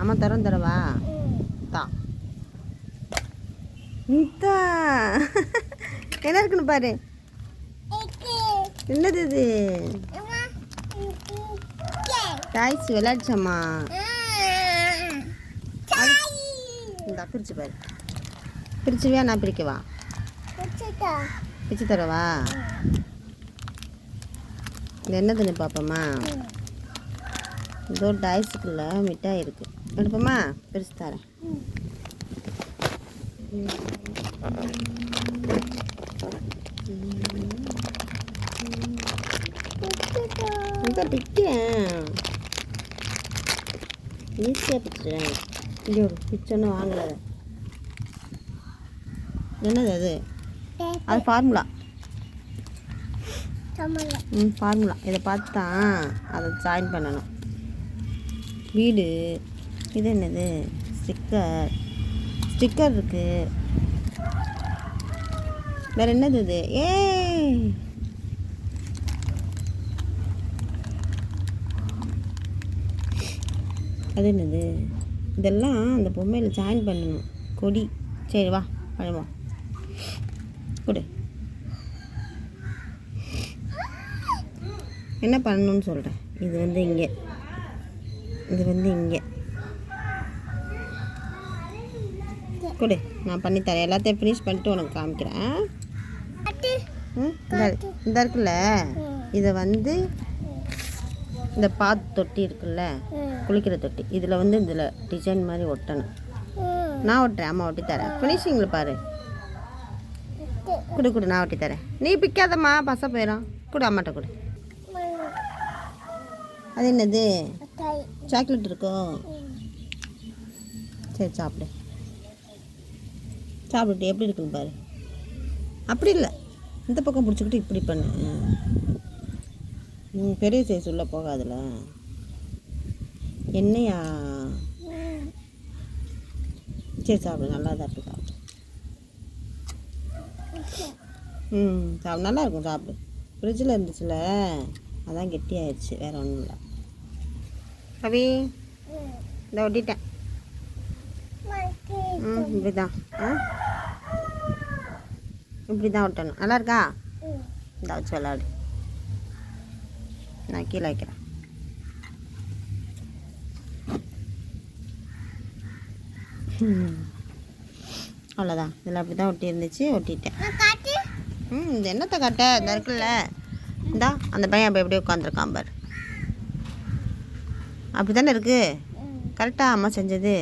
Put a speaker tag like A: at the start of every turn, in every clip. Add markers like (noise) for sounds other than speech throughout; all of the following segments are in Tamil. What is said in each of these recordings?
A: அம்மா தரம் தரவா? தா. இந்தா என்ன இருக்குன்னு பாரு. என்னது இது? டாய்ஸ் விளையாடிச்சம்மா. இந்தா பிரிச்சு பாரு. பிரிச்சுவியா? நான் பிரிக்கவா? பிரிச்சு தரவா? இது என்னதுன்னு பார்ப்போம்மா இதோ டாய்ஸுக்குள்ள மிட்டாய் இருக்குது எடுப்போமா பிரிச்சு தரேன் இந்த பிக்கிறேன் ஈஸியாக இங்கே ஒரு பிச்சொன்னு வாங்கல என்னது அது அது ஃபார்முலா ம் ஃபார்முலா இதை பார்த்து தான் அதை ஜாயின் பண்ணணும் வீடு இது என்னது? ஸ்டிக்கர். ஸ்டிக்கர் இருக்கு. வேற என்னது இது? ஏய்! அது என்னது? இதெல்லாம் அந்த பொம்மையில் ஜாயின் பண்ணணும். கொடி. சரி வா. பழமா. கொடு. என்ன பண்ணணும்னு சொல்கிறேன் இது வந்து இங்கே. இது வந்து இங்கே. கொடு. நான் பண்ணித்தரேன் எல்லாத்தையும் ஃபினிஷ் பண்ணிட்டு உனக்கு காமிக்கிறேன். இந்த இருக்குல்ல? இதை வந்து இந்த பாத் தொட்டி இருக்குல்ல? குளிக்கிற தொட்டி. இதில் வந்து இதில் டிசைன் மாதிரி ஒட்டணும். நான் ஒட்டுறேன். அம்மா ஒட்டி தரேன். ஃபினிஷிங்கில் பாரு. கொடு கொடு. நான் ஒட்டி தரேன். நீ பிக்காதம்மா. பச போயிடும் கொடு அம்மாட்ட கொடு. அது என்னது? சாக்லேட் இருக்கோ சரி சாப்பிடு. சாப்பிட்டு எப்படி இருக்குன்னு பாரு. அப்படி இல்லை. இந்த பக்கம் பிடிச்சிக்கிட்டு இப்படி பண்ணு. பெரிய சைஸ் உள்ளே போகாதுல. என்னையா? சரி சாப்பிடு நல்லா தான் இருக்கு சாப்பிடு. ம் சாப்பிடு. நல்லா இருக்கும் சாப்பிடு. ஃப்ரிட்ஜில் இருந்துச்சுல அதான் கெட்டியாயிடுச்சு வேறு ஒன்றும் இல்லை. கவி இந்த ஒட்டிட்டேன். ம் இப்படி தான் ஆ? இப்படி தான் ஒட்டணும். நல்லா இருக்கா இந்த வச்சு விளாடு நான் கீழே வைக்கிறேன். அவ்வளோதான் இதில் அப்படி தான் ஒட்டி இருந்துச்சு ஒட்டிட்டேன் ம் இந்த என்னத்தை கட்ட? இந்த இருக்குல்ல. இந்தா அந்த பையன் அப்போ எப்படி உட்காந்துருக்கான் பாரு. அப்படி தானே இருக்கு கரெக்டாக அம்மா செஞ்சது.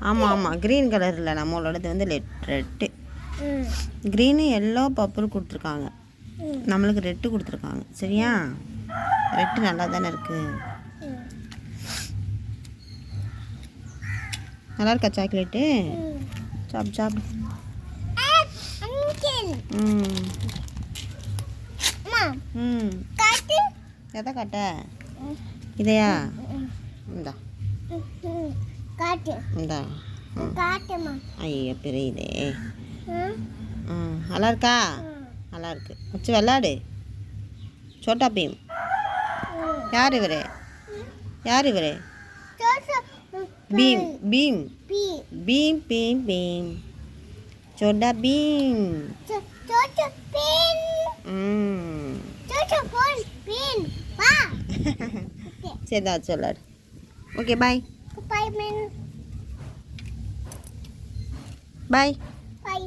A: ஆமாம் ஆமாம் க்ரீன் கலர் இல்லை. நம்மளோடது வந்து let red green yellow purple கொடுத்துருக்காங்க. நம்மளுக்கு ரெட்டு கொடுத்துருக்காங்க. சரியா? ரெட்டு நல்லா தானே இருக்கு? நல்லா இருக்கா சாக்லேட்டு? சாப்பிடு சாப்பிடு ம். ம். எதை காட்ட? இதையா? இந்தா. ம். ஐயோ பெரியதே. ம் நல்லா இருக்கா நல்லா இருக்கு வச்சு விளாடு சோட்டா பீம். யார் இவரு? யார் இவரு? பீம் பீம். பீம். பீம் பீம் சோட்டா பீம். (laughs) சரி தான் விளாடு okay bye. bay mình bay. Bay.